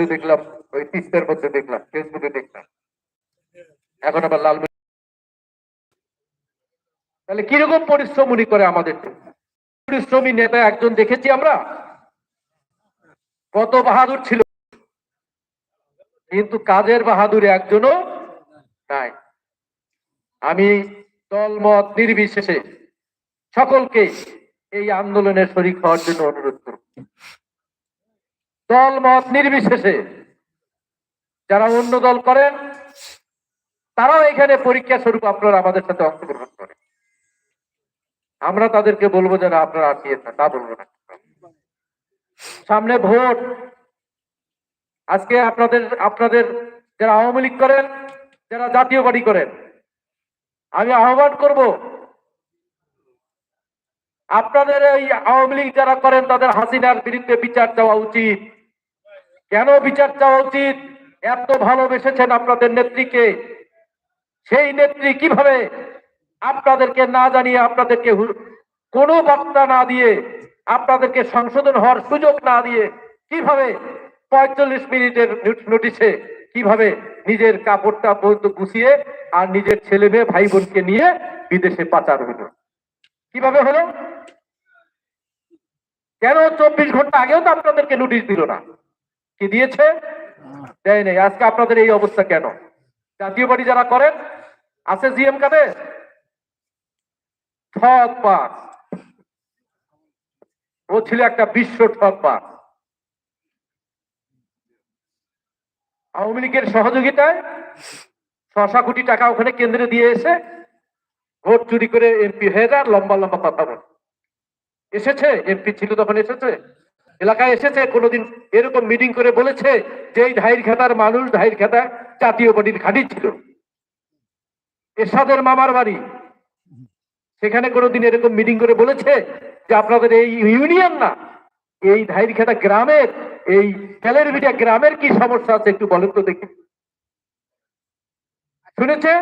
মোবাইলে দেখলাম, ওই তিস্তার মধ্যে দেখলাম ফেসবুকে দেখলাম। এখন আবার লাল তাহলে কীরকম পরিশ্রম উনি করে আমাদের পরিশ্রমী নেতা একজন দেখেছি আমরা? কত বাহাদুর ছিল। কিন্তু কাজের বাহাদুর একজনও নাই। আমি দলমত নির্বিশেষে সকলকে এই আন্দোলনের শরিক হওয়ার জন্য অনুরোধ করব। দলমত নির্বিশেষে যারা অন্য দল করেন, তারাও এখানে পরীক্ষা স্বরূপ আপনারা আমাদের সাথে অংশগ্রহণ করেন। আমরা তাদেরকে বলব যে না আপনারা আসিয়ে না, তা বলব না। সামনে ভোট। আজকে আপনাদের আপনাদের যারা আওয়ামী লীগ করেন, যারা জাতীয় পার্টি করেন, আমি আহ্বান করব, আপনাদের এই আওয়ামী লীগ যারা করেন, তাদের হাসিনার বিরুদ্ধে বিচার দেওয়া উচিত। কেন বিচার চাওয়া উচিত? এত ভালোবেসেছেন আপনাদের নেত্রীকে। সেই নেত্রী কীভাবে আপনাদেরকে না জানিয়ে, আপনাদেরকে কোনো বার্তা না দিয়ে, আপনাদেরকে সংশোধন হওয়ার সুযোগ না দিয়ে কীভাবে পঁয়তাল্লিশ মিনিটের নোট- নোটিশে কীভাবে নিজের কাপড়টা পর্যন্ত গুছিয়ে আর নিজের ছেলে মেয়ে ভাই বোনকে নিয়ে বিদেশে পাচার হলো? কীভাবে হলো? কেন চব্বিশ ঘণ্টা আগেও তো আপনাদেরকে নোটিশ দিল না? কি দিয়েছে? দেয় নাই। আজকে আপনাদের এই অবস্থা কেন? জাতীয় বাড়ি যারা করেন, আছে জিএম কাদের? ঠক পাস ও ছিল একটা বিশ্ব ঠক পাস আওয়ামী লীগের সহযোগিতায় ছশা কোটি টাকা ওখানে কেন্দ্রে দিয়ে এসে ভোট চুরি করে এমপি হয়ে যায় লম্বা লম্বা কথা বলে। এসেছে? এমপি ছিল তখন এসেছে? এলাকায় এসেছে, কোনোদিন এরকম মিটিং করে বলেছে যে এই ধাইর খেতার মানুষ, ধাইর খেতা জাতীয় পার্টির ঘাঁটি ছিল। এরশাদের মামার বাড়ি। সেখানে কোনোদিন এরকম মিটিং করে বলেছে যে আপনাদের এই ইউনিয়ন না, এই ধাইর খেতা গ্রামের, এই ক্যালের ভিটা গ্রামের কি সমস্যা আছে একটু বলেন তো দেখি। শুনেছে?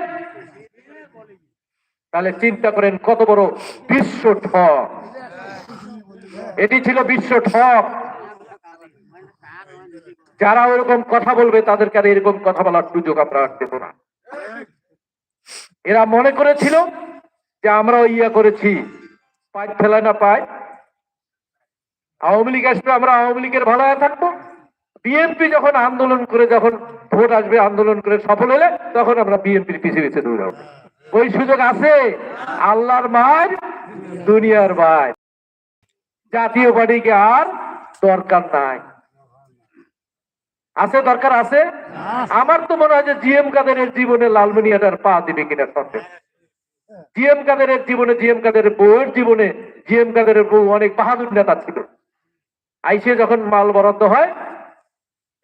তাহলে চিন্তা করেন কত বড় বিশ্ব ঠক এটি ছিল বিশ্ব ঠক। যারা ওরকম কথা বলবে, তাদেরকে আর এরকম কথা বলার সুযোগ আমরা আর দেবো না। এরা মনে করেছিল যে আমরা ইয়া করেছি। পাইপ ফেলা না পাই। আওয়ামী লীগ আসবে, আমরা আওয়ামী লীগের ভাড়ায় থাকব। বিএনপি যখন আন্দোলন করে যখন ভোট আসবে, আন্দোলন করে সফল হলে তখন আমরা বিএনপির পিছিয়ে পিছিয়ে দৌড়াবো। ওই সুযোগ আছে। আল্লাহর মার, দুনিয়ার ভাই জাতীয় পার্টিকে আর দরকার নাই। আছে দরকার আছে? আমার তো মনে হয় যে জিএম কাদেরের জীবনে লালমনিয়াটার পা দিবে কিনা সন্দেহ। জিএম কাদেরের জীবনে, জিএম কাদেরের বউয়ের জীবনে, জিএম কাদেরের বউ অনেক বাহাদুর নেতা ছিল। আইসে যখন মাল বরাদ্দ হয়,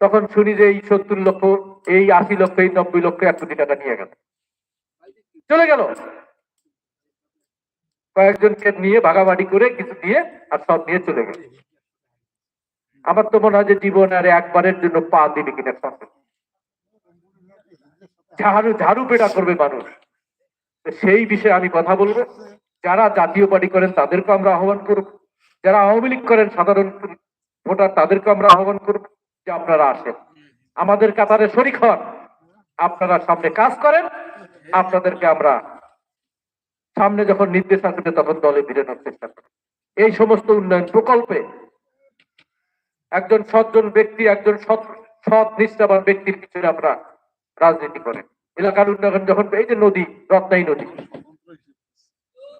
তখন শুনি যে এই সত্তর লক্ষ, এই আশি লক্ষ, এই নব্বই লক্ষ এক কোটি টাকা নিয়ে গেল। চলে গেল। কয়েকজনকে নিয়ে ভাগাভাগি করে কিছু দিয়ে আর সব নিয়ে চলে গেল। আমার তো মনে হয় যে জীবন আর একবারের জন্য পা দিবে কিনা ঝাড়ু ঝাড়ু পেটা করবে মানুষ। সেই বিষয়ে আমি কথা বলব। যারা জাতীয় পার্টি করেন, তাদেরকে আমরা আহ্বান করব। যারা আওয়ামী লীগ করেন, সাধারণ ভোটার, তাদেরকে আমরা আহ্বান করব যে আপনারা আসেন। আমাদের কাতারে শরিক হন। আপনারা সামনে কাজ করেন। আপনাদেরকে আমরা সামনে যখন নির্দেশ আসবে, তখন দলে ভিড়ানোর চেষ্টা করব। এই সমস্ত উন্নয়ন প্রকল্পে একজন সজ্জন ব্যক্তি, একজন সৎ সৎ, নিষ্ঠাবান ব্যক্তির পিছনে আমরা রাজনীতি করেন এলাকার উন্নয়ন যখন, এই যে নদী, রত্নাই নদী।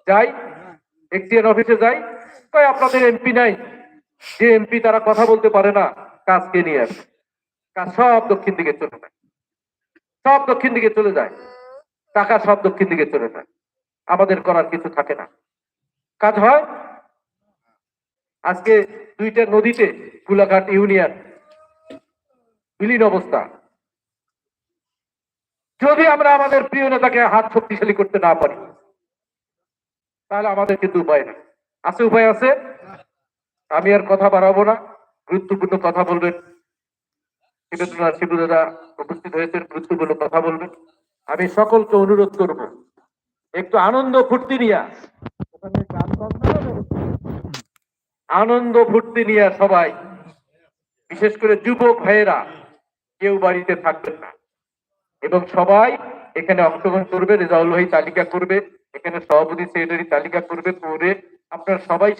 যাই এক্সিএন অফিসে যাই, কয় আপনাদের এমপি নাই? যে এমপি তারা কথা বলতে পারে না কাজ কে নিয়ে আসে। কাজ সব দক্ষিণ দিকে চলে যায়। সব দক্ষিণ দিকে চলে যায়। টাকা সব দক্ষিণ দিকে চলে যায়। আমাদের করার কিছু থাকে না। কাজ হয়? আজকে দুইটা নদীতে কুলাঘাট ইউনিয়ন, বিলীন অবস্থা। যদি আমরা আমাদের প্রিয় নেতাকে হাত শক্তিশালী করতে না পারি, তাহলে আমাদের কিন্তু উপায় নেই। আছে উপায় আছে? আমি আর কথা বাড়াবো না। গুরুত্বপূর্ণ কথা বলবেন। শিবুদা শিবুদাদা উপস্থিত হয়েছেন, গুরুত্বপূর্ণ কথা বলবেন। আমি সকলকে অনুরোধ করব একটু আনন্দ ফুর্তি নিয়া। আনন্দ ফুর্তি নিয়ে সবাই, বিশেষ করে যুবক ভাইয়েরা, কেউ বাড়িতে থাকবেন না এবং সবাই এখানে অংশগ্রহণ করবে, রেজাউল ভাই তালিকা করবে, এখানে সভাপতি, সেক্রেটারি তালিকা করবে, করে আপনারা সবাই